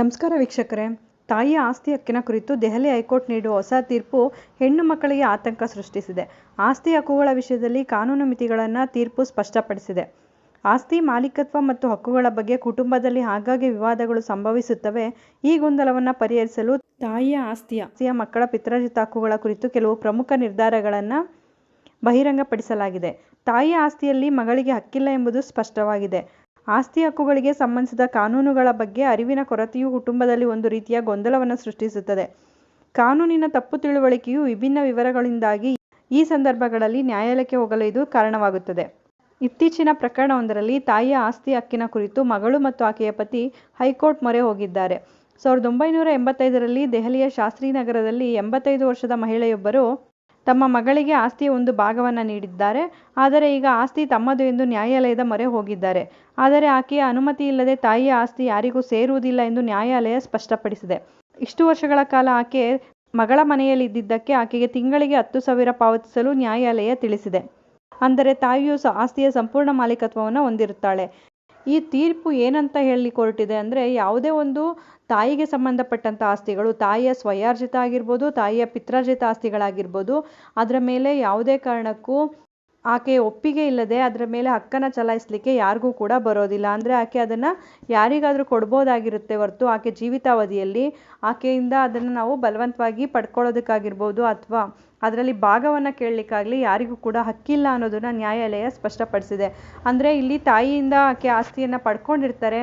ನಮಸ್ಕಾರ ವೀಕ್ಷಕರೇ. ತಾಯಿಯ ಆಸ್ತಿ ಹಕ್ಕಿನ ಕುರಿತು ದೆಹಲಿ ಹೈಕೋರ್ಟ್ ನೀಡುವ ಹೊಸ ತೀರ್ಪು ಹೆಣ್ಣು ಮಕ್ಕಳಿಗೆ ಆತಂಕ ಸೃಷ್ಟಿಸಿದೆ. ಆಸ್ತಿ ಹಕ್ಕುಗಳ ವಿಷಯದಲ್ಲಿ ಕಾನೂನು ಮಿತಿಗಳನ್ನು ತೀರ್ಪು ಸ್ಪಷ್ಟಪಡಿಸಿದೆ. ಆಸ್ತಿ ಮಾಲೀಕತ್ವ ಮತ್ತು ಹಕ್ಕುಗಳ ಬಗ್ಗೆ ಕುಟುಂಬದಲ್ಲಿ ಆಗಾಗ್ಗೆ ವಿವಾದಗಳು ಸಂಭವಿಸುತ್ತವೆ. ಈ ಗೊಂದಲವನ್ನು ಪರಿಹರಿಸಲು ತಾಯಿಯ ಆಸ್ತಿಯ ಆಸ್ತಿಯ ಮಕ್ಕಳ ಪಿತ್ರಾರ್ಜಿತ ಹಕ್ಕುಗಳ ಕುರಿತು ಕೆಲವು ಪ್ರಮುಖ ನಿರ್ಧಾರಗಳನ್ನು ಬಹಿರಂಗಪಡಿಸಲಾಗಿದೆ. ತಾಯಿಯ ಆಸ್ತಿಯಲ್ಲಿ ಮಗಳಿಗೆ ಹಕ್ಕಿಲ್ಲ ಎಂಬುದು ಸ್ಪಷ್ಟವಾಗಿದೆ. ಆಸ್ತಿ ಹಕ್ಕುಗಳಿಗೆ ಸಂಬಂಧಿಸಿದ ಕಾನೂನುಗಳ ಬಗ್ಗೆ ಅರಿವಿನ ಕೊರತೆಯು ಕುಟುಂಬದಲ್ಲಿ ಒಂದು ರೀತಿಯ ಗೊಂದಲವನ್ನು ಸೃಷ್ಟಿಸುತ್ತದೆ. ಕಾನೂನಿನ ತಪ್ಪು ತಿಳುವಳಿಕೆಯು ವಿಭಿನ್ನ ವಿವರಗಳಿಂದಾಗಿ ಈ ಸಂದರ್ಭಗಳಲ್ಲಿ ನ್ಯಾಯಾಲಯಕ್ಕೆ ಹೋಗಲು ಇದು ಕಾರಣವಾಗುತ್ತದೆ. ಇತ್ತೀಚಿನ ಪ್ರಕರಣವೊಂದರಲ್ಲಿ ತಾಯಿಯ ಆಸ್ತಿ ಹಕ್ಕಿನ ಕುರಿತು ಮಗಳು ಮತ್ತು ಆಕೆಯ ಪತಿ ಹೈಕೋರ್ಟ್ ಮೊರೆ ಹೋಗಿದ್ದಾರೆ. ಸಾವಿರದ ಒಂಬೈನೂರ ಎಂಬತ್ತೈದರಲ್ಲಿ ದೆಹಲಿಯ ಶಾಸ್ತ್ರಿನಗರದಲ್ಲಿ ಎಂಬತ್ತೈದು ವರ್ಷದ ಮಹಿಳೆಯೊಬ್ಬರು ತಮ್ಮ ಮಗಳಿಗೆ ಆಸ್ತಿಯ ಒಂದು ಭಾಗವನ್ನು ನೀಡಿದ್ದಾರೆ. ಆದರೆ ಈಗ ಆಸ್ತಿ ತಮ್ಮದು ಎಂದು ನ್ಯಾಯಾಲಯದ ಮೊರೆ ಹೋಗಿದ್ದಾರೆ. ಆದರೆ ಆಕೆಯ ಅನುಮತಿ ಇಲ್ಲದೆ ತಾಯಿಯ ಆಸ್ತಿ ಯಾರಿಗೂ ಸೇರುವುದಿಲ್ಲ ಎಂದು ನ್ಯಾಯಾಲಯ ಸ್ಪಷ್ಟಪಡಿಸಿದೆ. ಇಷ್ಟು ವರ್ಷಗಳ ಕಾಲ ಆಕೆ ಮಗಳ ಮನೆಯಲ್ಲಿದ್ದಿದ್ದಕ್ಕೆ ಆಕೆಗೆ ತಿಂಗಳಿಗೆ ಹತ್ತು ಸಾವಿರ ಪಾವತಿಸಲು ನ್ಯಾಯಾಲಯ ತಿಳಿಸಿದೆ. ಅಂದರೆ ತಾಯಿಯು ಆಸ್ತಿಯ ಸಂಪೂರ್ಣ ಮಾಲೀಕತ್ವವನ್ನು ಹೊಂದಿರುತ್ತಾಳೆ. ಈ ತೀರ್ಪು ಏನಂತ ಹೇಳಿ ಕೊರಟಿದೆ ಅಂದರೆ ಯಾವುದೇ ಒಂದು ತಾಯಿಗೆ ಸಂಬಂಧಪಟ್ಟಂಥ ಆಸ್ತಿಗಳು, ತಾಯಿಯ ಸ್ವಯಾರ್ಜಿತ ಆಗಿರ್ಬೋದು, ತಾಯಿಯ ಪಿತ್ರಾರ್ಜಿತ ಆಸ್ತಿಗಳಾಗಿರ್ಬೋದು, ಅದರ ಮೇಲೆ ಯಾವುದೇ ಕಾರಣಕ್ಕೂ ಆಕೆಯ ಒಪ್ಪಿಗೆ ಇಲ್ಲದೆ ಅದರ ಮೇಲೆ ಹಕ್ಕನ್ನು ಚಲಾಯಿಸಲಿಕ್ಕೆ ಯಾರಿಗೂ ಕೂಡ ಬರೋದಿಲ್ಲ. ಅಂದರೆ ಆಕೆ ಅದನ್ನು ಯಾರಿಗಾದರೂ ಕೊಡ್ಬೋದಾಗಿರುತ್ತೆ ಹೊರತು ಆಕೆ ಜೀವಿತಾವಧಿಯಲ್ಲಿ ಆಕೆಯಿಂದ ಅದನ್ನು ನಾವು ಬಲವಂತವಾಗಿ ಪಡ್ಕೊಳ್ಳೋದಕ್ಕಾಗಿರ್ಬೋದು ಅಥವಾ ಅದರಲ್ಲಿ ಭಾಗವನ್ನು ಕೇಳಲಿಕ್ಕಾಗಲಿ ಯಾರಿಗೂ ಕೂಡ ಹಕ್ಕಿಲ್ಲ ಅನ್ನೋದನ್ನು ನ್ಯಾಯಾಲಯ ಸ್ಪಷ್ಟಪಡಿಸಿದೆ. ಅಂದರೆ ಇಲ್ಲಿ ತಾಯಿಯಿಂದ ಆಕೆ ಆಸ್ತಿಯನ್ನು ಪಡ್ಕೊಂಡಿರ್ತಾರೆ.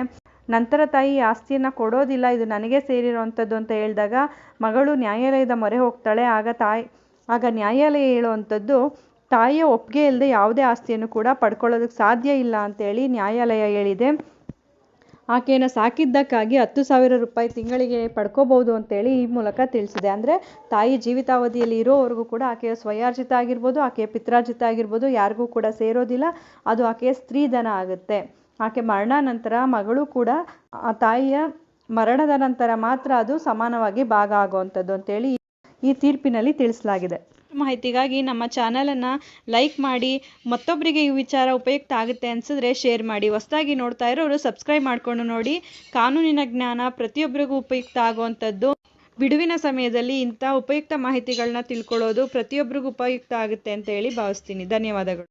ನಂತರ ತಾಯಿ ಆಸ್ತಿಯನ್ನು ಕೊಡೋದಿಲ್ಲ, ಇದು ನನಗೆ ಸೇರಿರುವಂಥದ್ದು ಅಂತ ಹೇಳಿದಾಗ ಮಗಳು ನ್ಯಾಯಾಲಯದ ಮೊರೆ ಹೋಗ್ತಾಳೆ. ಆಗ ತಾಯಿ, ಆಗ ನ್ಯಾಯಾಲಯ ಹೇಳುವಂಥದ್ದು ತಾಯಿಯ ಒಪ್ಪಿಗೆ ಇಲ್ಲದೆ ಯಾವುದೇ ಆಸ್ತಿಯನ್ನು ಕೂಡ ಪಡ್ಕೊಳ್ಳೋದಕ್ಕೆ ಸಾಧ್ಯ ಇಲ್ಲ ಅಂತೇಳಿ ನ್ಯಾಯಾಲಯ ಹೇಳಿದೆ. ಆಕೆಯನ್ನು ಸಾಕಿದ್ದಕ್ಕಾಗಿ ಹತ್ತು ಸಾವಿರ ರೂಪಾಯಿ ತಿಂಗಳಿಗೆ ಪಡ್ಕೋಬೋದು ಅಂತೇಳಿ ಈ ಮೂಲಕ ತಿಳಿಸಿದೆ. ಅಂದರೆ ತಾಯಿ ಜೀವಿತಾವಧಿಯಲ್ಲಿ ಇರೋವರೆಗೂ ಕೂಡ ಆಕೆಯ ಸ್ವಯಾರ್ಜಿತ ಆಗಿರ್ಬೋದು, ಆಕೆಯ ಪಿತ್ರಾರ್ಜಿತ ಆಗಿರ್ಬೋದು, ಯಾರಿಗೂ ಕೂಡ ಸೇರೋದಿಲ್ಲ. ಅದು ಆಕೆಯ ಸ್ತ್ರೀಧನ ಆಗುತ್ತೆ. ಆಕೆ ಮರಣ ನಂತರ ಮಗಳು ಕೂಡ ಆ ತಾಯಿಯ ಮರಣದ ನಂತರ ಮಾತ್ರ ಅದು ಸಮಾನವಾಗಿ ಭಾಗ ಆಗುವಂಥದ್ದು ಅಂತೇಳಿ ಈ ತೀರ್ಪಿನಲ್ಲಿ ತಿಳಿಸಲಾಗಿದೆ. ಮಾಹಿತಿಗಾಗಿ ನಮ್ಮ ಚಾನಲನ್ನು ಲೈಕ್ ಮಾಡಿ ಮತ್ತೊಬ್ಬರಿಗೆ ಈ ವಿಚಾರ ಉಪಯುಕ್ತ ಆಗುತ್ತೆ ಅನಿಸಿದ್ರೆ ಶೇರ್ ಮಾಡಿ. ಹೊಸದಾಗಿ ನೋಡ್ತಾ ಇರೋರು ಸಬ್ಸ್ಕ್ರೈಬ್ ಮಾಡಿಕೊಂಡು ನೋಡಿ. ಕಾನೂನಿನ ಜ್ಞಾನ ಪ್ರತಿಯೊಬ್ಬರಿಗೂ ಉಪಯುಕ್ತ ಆಗುವಂಥದ್ದು. ಬಿಡುವಿನ ಸಮಯದಲ್ಲಿ ಇಂಥ ಉಪಯುಕ್ತ ಮಾಹಿತಿಗಳನ್ನ ತಿಳ್ಕೊಳ್ಳೋದು ಪ್ರತಿಯೊಬ್ಬರಿಗೂ ಉಪಯುಕ್ತ ಆಗುತ್ತೆ ಅಂತ ಹೇಳಿ ಭಾವಿಸ್ತೀನಿ. ಧನ್ಯವಾದಗಳು.